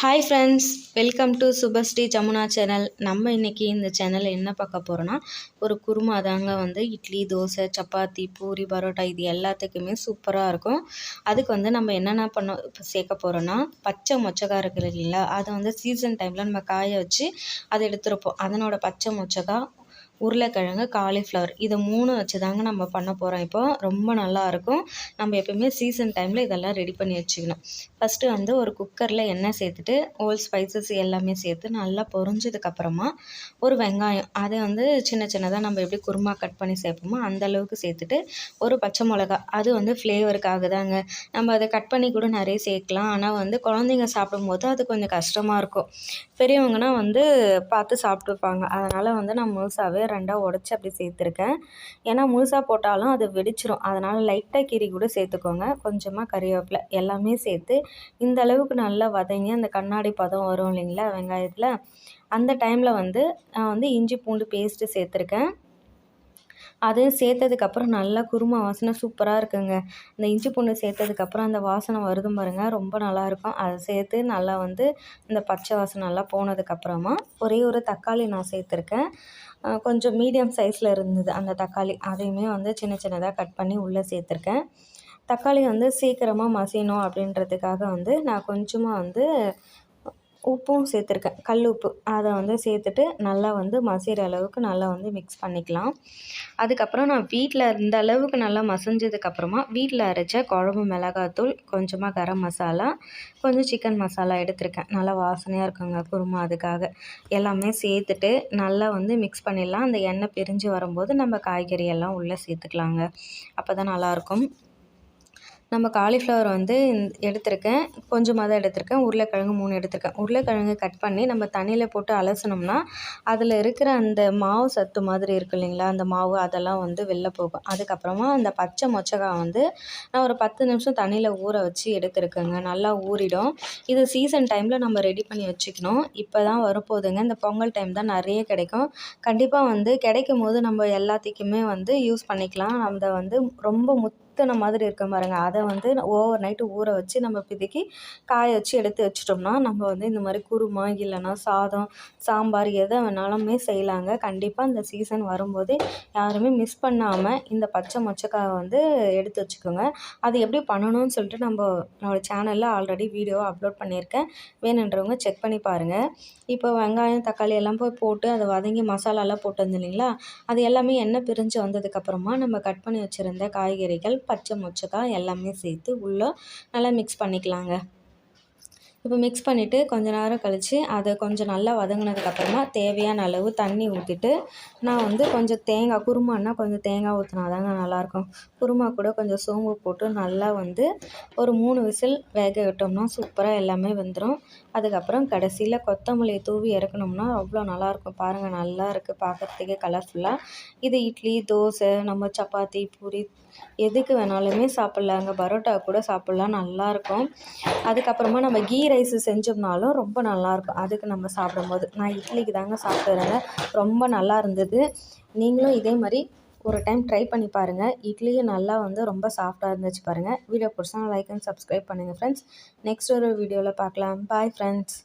Hi friends welcome to Subhashree Jamuna channel நம்ம இன்றைக்கி இந்த சேனலில் என்ன பார்க்க போகிறோன்னா ஒரு குருமா தாங்க வந்து இட்லி தோசை சப்பாத்தி பூரி பரோட்டா இது எல்லாத்துக்குமே சூப்பராக இருக்கும். அதுக்கு வந்து நம்ம என்னென்ன பண்ண சேர்க்க போகிறோன்னா பச்சை மொச்சக்காய் இருக்குது இல்லைங்களா? அதை வந்து சீசன் டைமில் நம்ம காய வச்சு அதை எடுத்துருப்போம். அதனோட பச்சை மொச்சக்காய் உருளைக்கிழங்கு காலிஃப்ளவர் இதை மூணு வச்சு தாங்க நம்ம பண்ண போகிறோம் இப்போ ரொம்ப நல்லாயிருக்கும் நம்ம எப்போயுமே சீசன் டைமில் இதெல்லாம் ரெடி பண்ணி வச்சுக்கணும். ஃபஸ்ட்டு வந்து ஒரு குக்கரில் எண்ணெய் சேர்த்துட்டு ஓல் ஸ்பைசஸ் எல்லாமே சேர்த்து நல்லா பொரிஞ்சதுக்கப்புறமா ஒரு வெங்காயம் அதை வந்து சின்ன சின்னதாக நம்ம எப்படி குருமா கட் பண்ணி சேர்ப்போமோ அந்த அளவுக்கு சேர்த்துட்டு ஒரு பச்சை மிளகா அது வந்து ஃப்ளேவருக்காக தாங்க. நம்ம அதை கட் பண்ணி கூட நிறைய சேர்க்கலாம். ஆனால் வந்து குழந்தைங்க சாப்பிடும்போது அது கொஞ்சம் கஷ்டமாக இருக்கும். பெரியவங்கன்னா வந்து பார்த்து சாப்பிட்டுப்பாங்க. அதனால் வந்து நான் முழுசாகவே ரெண்டாக உடச்சி அப்படி சேர்த்துருக்கேன். ஏன்னா முழுசாக போட்டாலும் அது வெடிச்சிரும். அதனால் லைட்டாக கீரி கூட சேர்த்துக்கோங்க. கொஞ்சமாக கறிவேப்பிலை எல்லாமே சேர்த்து இந்த அளவுக்கு நல்லா வதங்கி அந்த கண்ணாடி பதம் வரும் இல்லைங்களா வெங்காயத்தில். அந்த டைமில் வந்து நான் வந்து இஞ்சி பூண்டு பேஸ்ட்டு சேர்த்துருக்கேன். அது சேர்த்ததுக்கப்புறம் நல்லா குருமா வாசனை சூப்பராக இருக்குங்க. இந்த இஞ்சி பூண்டு சேர்த்ததுக்கப்புறம் அந்த வாசனை வருது பாருங்கள் ரொம்ப நல்லாயிருக்கும் அதை சேர்த்து நல்லா வந்து இந்த பச்சை வாசனை நல்லா போனதுக்கப்புறமா ஒரே ஒரு தக்காளி நான் சேர்த்துருக்கேன். கொஞ்சம் மீடியம் சைஸில் இருந்தது அந்த தக்காளி. அதையுமே வந்து சின்ன சின்னதாக கட் பண்ணி உள்ளே சேர்த்துருக்கேன். தக்காளி வந்து சீக்கிரமாக மசியணும் அப்படின்றதுக்காக வந்து நான் கொஞ்சமாக வந்து உப்பும் சேர்த்துருக்கேன். கல் உப்பு. அதை வந்து சேர்த்துட்டு நல்லா வந்து மசிகிற அளவுக்கு நல்லா வந்து மிக்ஸ் பண்ணிக்கலாம். அதுக்கப்புறம் நான் வீட்டில் இந்த அளவுக்கு நல்லா மசிஞ்சதுக்கப்புறமா வீட்டில் அரைச்ச குழம்பு மிளகாத்தூள் கொஞ்சமாக கரம் மசாலா கொஞ்சம் சிக்கன் மசாலா எடுத்திருக்கேன். நல்லா வாசனையாக இருக்குங்க குருமா அதுக்காக. எல்லாமே சேர்த்துட்டு நல்லா வந்து மிக்ஸ் பண்ணிடலாம். அந்த எண்ணெய் பிரிஞ்சு வரும்போது நம்ம காய்கறி எல்லாம் உள்ளே சேர்த்துக்கலாங்க. அப்போ தான் நல்லாயிருக்கும். நம்ம காலிஃப்ளவர் வந்து எடுத்திருக்கேன். கொஞ்சமாக தான் எடுத்திருக்கேன். உருளைக்கிழங்கு மூணு எடுத்திருக்கேன். உருளைக்கிழங்கு கட் பண்ணி நம்ம தண்ணியில் போட்டு அலசினோம்னா அதில் இருக்கிற அந்த மாவு சத்து மாதிரி இருக்கு இல்லைங்களா? அந்த மாவு அதெல்லாம் வந்து வெளில போகும். அதுக்கப்புறமா அந்த பச்சை மொச்சக்காய் வந்து நான் ஒரு பத்து நிமிஷம் தண்ணியில் ஊற வச்சு எடுத்திருக்கேங்க. நல்லா ஊறிடும். இது சீசன் டைமில் நம்ம ரெடி பண்ணி வச்சுக்கணும். இப்போ தான் வரப்போகுதுங்க. இந்த பொங்கல் டைம் தான் நிறைய கிடைக்கும். கண்டிப்பாக வந்து கிடைக்கும் போது நம்ம எல்லாத்துக்குமே வந்து யூஸ் பண்ணிக்கலாம். அந்த வந்து ரொம்ப முத் முத்தின மாதிரி இருக்க பாருங்க. அதை வந்து ஓவர் நைட்டு ஊற வச்சு நம்ம பிதுக்கி காய வச்சு எடுத்து வச்சிட்டோம்னா நம்ம வந்து இந்த மாதிரி குருமா இல்லைன்னா சாதம் சாம்பார் எதை வேணாலுமே செய்யலாங்க. கண்டிப்பாக இந்த சீசன் வரும்போது யாருமே மிஸ் பண்ணாமல் இந்த பச்சை மொச்சக்காய் வந்து எடுத்து வச்சுக்கோங்க. அது எப்படி பண்ணணும்னு சொல்லிட்டு நம்ம நம்மளோட சேனலில் ஆல்ரெடி வீடியோ அப்லோட் பண்ணியிருக்கேன். வேணுன்றவங்க செக் பண்ணி பாருங்கள் இப்போ வெங்காயம் தக்காளி எல்லாம் போய் போட்டு அதை வதங்கி மசாலாலாம் போட்டு வந்து இல்லைங்களா? அது எல்லாமே எண்ணெய் பிரிஞ்சு வந்ததுக்கப்புறமா நம்ம கட் பண்ணி வச்சுருந்த காய்கறிகள் பச்சை மொச்சக்காய் எல்லாமே சேர்த்து உள்ளே நல்லா மிக்ஸ் பண்ணிக்கலாங்க. இப்போ மிக்ஸ் பண்ணிவிட்டு கொஞ்ச நேரம் கழித்து அதை கொஞ்சம் நல்லா வதங்கினதுக்கப்புறமா தேவையான அளவு தண்ணி ஊற்றிட்டு நான் வந்து கொஞ்சம் தேங்காய் குருமான்னா கொஞ்சம் தேங்காய் ஊற்றினா தாங்க நல்லாயிருக்கும். குருமா கூட கொஞ்சம் சோம்பு போட்டு நல்லா வந்து ஒரு மூணு விசில் வேக விட்டோம்னா சூப்பராக எல்லாமே வெந்துடும் அதுக்கப்புறம் கடைசியில் கொத்தமல்லி தூவி இறக்கணும்னா அவ்வளோ நல்லாயிருக்கும். பாருங்கள் நல்லா இருக்குது பார்க்குறதுக்கே கலர்ஃபுல்லாக இது இட்லி தோசை நம்ம சப்பாத்தி பூரி எதுக்கு வேணாலுமே சாப்பிட்லாங்க பரோட்டா கூட சாப்பிட்லாம். நல்லாயிருக்கும். அதுக்கப்புறமா நம்ம கீ ரைஸ் செஞ்சோம்னாலும் ரொம்ப நல்லாயிருக்கும். அதுக்கு நம்ம சாப்பிடும்போது. நான் இட்லிக்கு தாங்க சாப்பிட்றேன் ரொம்ப நல்லா இருந்தது. நீங்களும் இதே மாதிரி ஒரு டைம் ட்ரை பண்ணி பாருங்கள் இட்லியும் நல்லா வந்து ரொம்ப சாஃப்டாக இருந்துச்சு பாருங்கள் வீடியோ பிடிச்சா லைக் அண்ட் சப்ஸ்கிரைப் பண்ணுங்கள் ஃப்ரெண்ட்ஸ் நெக்ஸ்ட் ஒரு வீடியோவில் பார்க்கலாம். Bye friends